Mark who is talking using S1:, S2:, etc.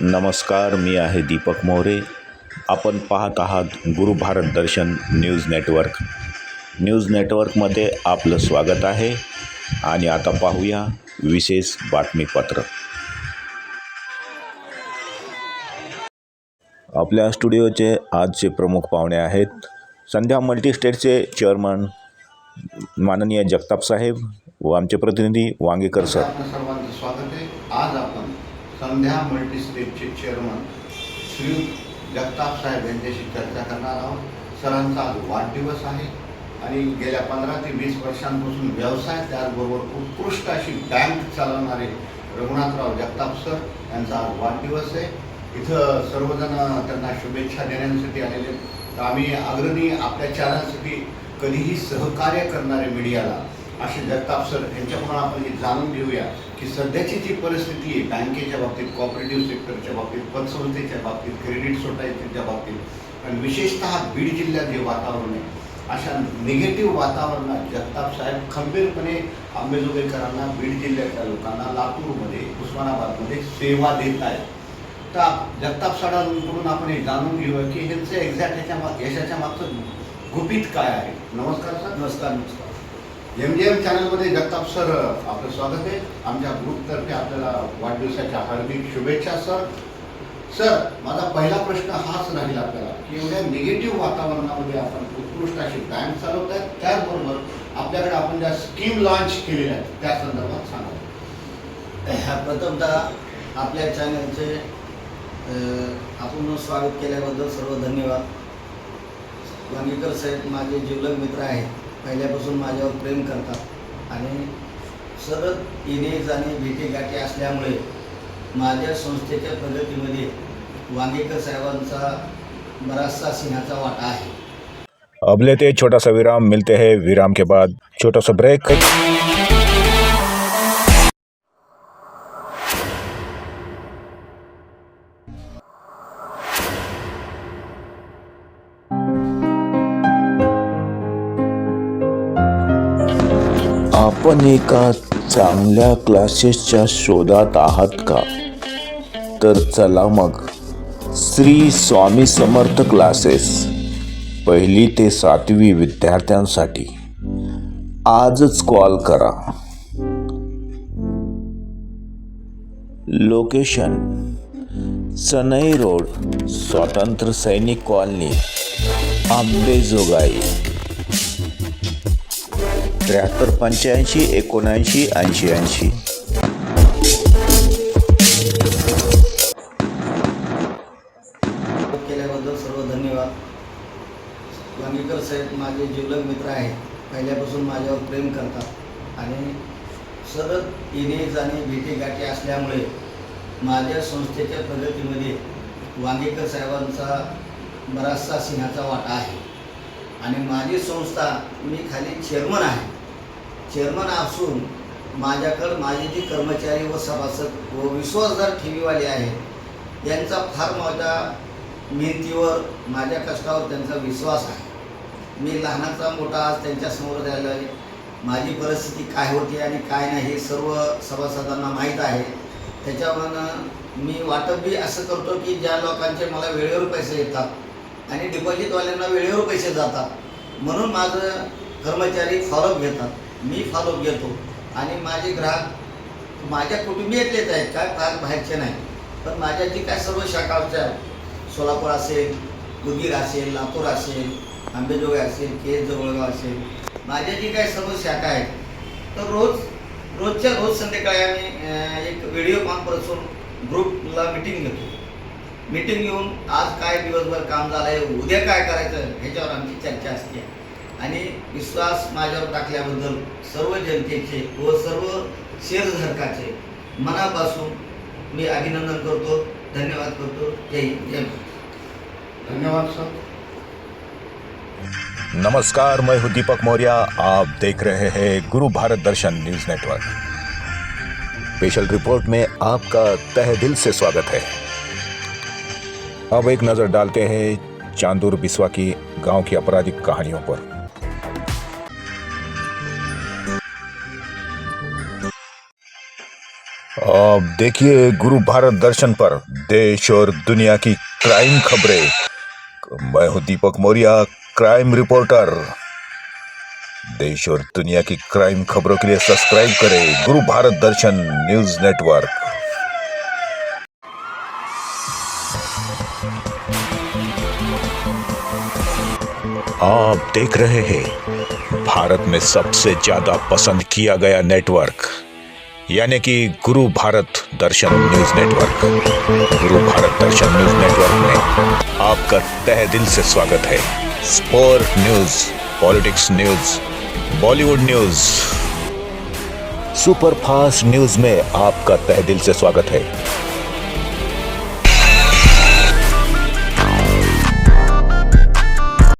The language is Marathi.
S1: नमस्कार मी आहे दीपक मोरे. आपण पाहत आहात Guru Bharat Darshan news network. News नेटवर्कमध्ये आपलं स्वागत आहे आणि आता पाहूया विशेष बातमीपत्र. आपल्या स्टुडिओचे आजचे प्रमुख पाहुणे आहेत संध्या मल्टीस्टेटचे चेअरमन माननीय जगताप साहेब व आमचे प्रतिनिधी वांगेकर सर.
S2: स्वागत आहे. आज आपण संध्या मल्टीस्टेटचे चेअरमन श्री जगताप साहेब यांच्याशी चर्चा करणार आहोत सरांचा आज वाढदिवस आहे आणि गेल्या पंधरा ते वीस वर्षांपासून व्यवसाय त्याचबरोबर उत्कृष्ट अशी बँक चालवणारे रघुनाथराव जगताप सर यांचा आज वाढदिवस आहे इथं सर्वजण त्यांना शुभेच्छा देण्यासाठी आलेले आहेत. तर आम्ही अग्रणी आपल्या चॅनलसाठी कधीही सहकार्य करणारे मीडियाला असे जगताप सर यांच्याकडून आपण हे जाणून घेऊया की सध्याची जी परिस्थिती आहे बँकेच्या बाबतीत कॉपरेटिव्ह सेक्टरच्या बाबतीत पतसंस्थेच्या बाबतीत क्रेडिट सोसायटीच्या बाबतीत आणि विशेषतः बीड जिल्ह्यात जे वातावरण आहे अशा निगेटिव्ह वातावरणात जगताप साहेब खंबीरपणे आंबेजोगाईकरांना बीड जिल्ह्याच्या लोकांना लातूरमध्ये उस्मानाबादमध्ये सेवा देत आहेत. तर जगताप साडांकडून आपण हे जाणून घेऊया की ह्यांचं एक्झॅक्ट याच्या मा- यशाच्या मागचं गुपित काय आहे? नमस्कार सर.
S3: नमस्कार नमस्कार.
S2: एम जी एम चॅनलमध्ये जगताप सर आपलं स्वागत आहे. आमच्या ग्रुपतर्फे आपल्याला वाढदिवसाच्या हार्दिक शुभेच्छा सर सर माझा पहिला प्रश्न हाच राहील आपल्याला. की एवढ्या निगेटिव्ह वातावरणामध्ये आपण उत्कृष्ट अशी बँक चालवत आहेत त्याचबरोबर आपल्याकडे आपण ज्या स्कीम लॉन्च केलेल्या आहेत त्या संदर्भात सांगा.
S3: प्रथमतः आपल्या चॅनलचे आपण स्वागत केल्याबद्दल सर्व धन्यवाद. वांगीकर साहेब माझे जीवलग मित्र आहेत. पहिल्यापासून माझ्यावर प्रेम करतात. आणि सतत येणे जाणे भेटीगाठी असल्यामुळे माझ्या संस्थेच्या प्रगतीमध्ये वांगेकर साहेबांचा बराचसा सिंहाचा वाटा आहे.
S1: अब लेते हैं छोटा सा विराम मिलते हैं विराम के बाद। छोटा सा ब्रेक आपण एका चांगल्या क्लासेसच्या शोधात आहात का? तर चला मग. श्री स्वामी समर्थ क्लासेस पहिली ते सातवी विद्यार्थ्यांसाठी. आजच कॉल करा. लोकेशन सनई रोड स्वातंत्र्य सैनिक कॉलनी आंबेजोगाई. त्र्याहत्तर पंच्याऐंशी एकोणऐंशी ऐंशी ऐंशी.
S3: केल्याबद्दल सर्व धन्यवाद. वांगीकर साहेब माझे जिवलग मित्र आहेत. पहिल्यापासून माझ्यावर प्रेम करतात. आणि सतत येणे जाणे भेटीगाठी असल्यामुळे माझ्या संस्थेच्या प्रगतीमध्ये वांगेकर साहेबांचा बराचसा सिंहाचा वाटा आहे. आणि माझी संस्था मी खाली चेअरमन आहे. चेअरमन असून माझ्याकडं माझे जे कर्मचारी व सभासद व विश्वासदार ठेवीवाले आहेत यांचा फार माझ्या मेहनतीवर माझ्या कष्टावर त्यांचा विश्वास आहे. मी लहानाचा मोठा आज त्यांच्यासमोर द्यायला आहे माझी परिस्थिती काय होती आणि काय नाही हे सर्व सभासदांना माहीत आहे. त्याच्यामुळं मी वाटप बी असं करतो की ज्या लोकांचे मला वेळेवर पैसे येतात आणि डिपॉझिटवाल्यांना वेळेवर पैसे जातात. म्हणून माझं कर्मचारी फॉलोअप घेतात. मी फॉलोअप घेतो. आणि माझे ग्राहक माझ्या कुटुंबियातलेच आहेत काय फार बाहेरचे नाही. पण माझ्या जी काय सर्व शाखाच्या सोलापूर असेल उदगीर असेल लातूर असेल आंबेजोगाई असेल केस जवळगाव असेल. माझ्या जी काय सर्व शाखा आहेत? तर रोज रोजच्या रोज संध्याकाळी आम्ही एक व्हिडिओ कॉन्फरन्सवरून ग्रुपला मिटिंग घेतो. मिटिंग घेऊन आज काय दिवसभर काम झालं आहे उद्या काय करायचं ह्याच्यावर आमची चर्चा असते. आणि विश्वास माझ्यावर टाकल्याबद्दल सर्व जनतेचे व सर्व शेअरधारकाचे मनापासून मी अभिनंदन करतो धन्यवाद करतो. जय हिंद जय महाराष्ट्र.
S2: धन्यवाद सर.
S1: नमस्कार मैं हूँ दीपक मौर्य। आप देख रहे हैं Guru Bharat Darshan news network. Special report में आपका तहे दिल से स्वागत है। अब एक नज़र डालते हैं चांदूर बिस्वा की गाँव की आपराधिक कहानियों पर। आप देखिए गुरु भारत दर्शन पर देश और दुनिया की क्राइम खबरें। मैं हूँ दीपक मौर्या, क्राइम रिपोर्टर। देश और दुनिया की क्राइम खबरों के लिए सब्सक्राइब करें गुरु भारत दर्शन न्यूज़ नेटवर्क। आप देख रहे हैं, भारत में सबसे ज़्यादा पसंद किया गया नेटवर्क। यानी कि गुरु भारत दर्शन न्यूज़ नेटवर्क। गुरु भारत दर्शन न्यूज़ नेटवर्क में आपका तह दिल से स्वागत है। Sport news, politics news, Bollywood news. Super fast news में आपका तह दिल से स्वागत है।